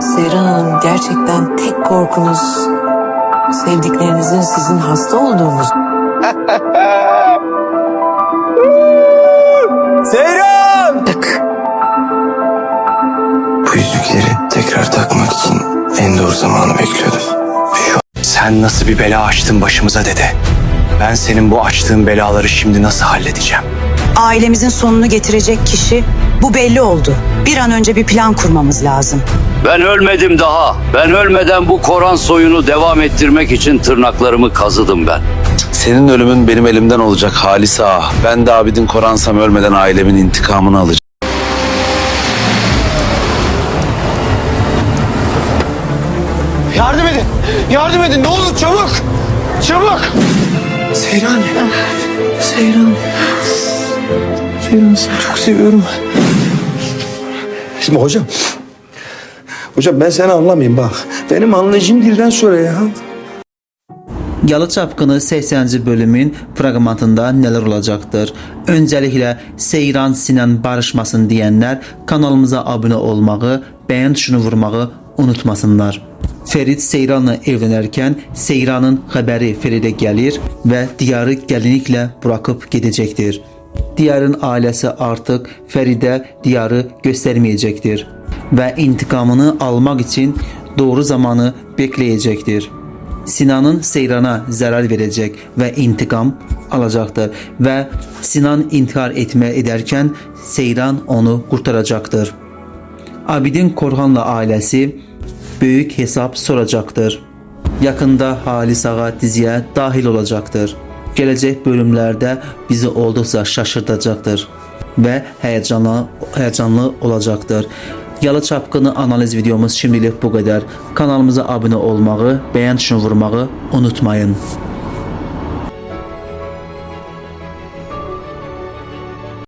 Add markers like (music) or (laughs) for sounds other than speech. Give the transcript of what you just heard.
Seyran Hanım gerçekten tek korkunuz sevdiklerinizin sizin hasta olduğunuz. (laughs) Seyran! Tık. Bu yüzükleri tekrar takmak için en doğru zamanı bekliyordum. Şu Sen nasıl bir bela açtın başımıza dede. Ben senin bu açtığın belaları şimdi nasıl halledeceğim? Ailemizin sonunu getirecek kişi bu belli oldu. Bir an önce bir plan kurmamız lazım. Ben ölmedim daha. Ben ölmeden bu Koran soyunu devam ettirmek için tırnaklarımı kazıdım ben. Senin ölümün benim elimden olacak Halis Ağa. Ben de Abidin Koransam ölmeden ailemin intikamını alacağım. Yardım edin! Yardım edin ne olur çabuk! Çabuk! Seyran! Seyran! Seyran seni çok seviyorum. Şimdi hocam. Hocam ben seni anlamayayım bak. Benim anlayacağım dilden söyle ya. Yalı Çapqını 80-ci bölümün fraqmentində nələr olacaqdır? Öncəliklə Seyran Sinan barışmasın deyənlər kanalımıza abunə olmağı, bəyən tuşunu vurmağı unutmasınlar. Ferid Seyranla evlənərkən Seyranın xəbəri Feridə gəlir və diyarı gəlinliklə buraxıb gedəcəkdir. Diyarın ailəsi artıq Fəridə diyarı göstərməyəcəkdir və intiqamını almaq üçün doğru zamanı bekləyəcəkdir. Sinan'ın Seyran'a zarar verecek ve intikam alacaktır ve Sinan intihar etme ederken Seyran onu kurtaracaktır. Abidin Korhan'la ailesi büyük hesap soracaktır. Yakında Halis Ağa diziye dahil olacaktır. Gelecek bölümlerde bizi oldukça şaşırtacaktır ve heyecanlı, heyecanlı olacaktır. Yalı Çapqını analiz videomuz şimdilik bu qədər. Kanalımıza abunə olmağı, bəyən tuşunu vurmağı unutmayın.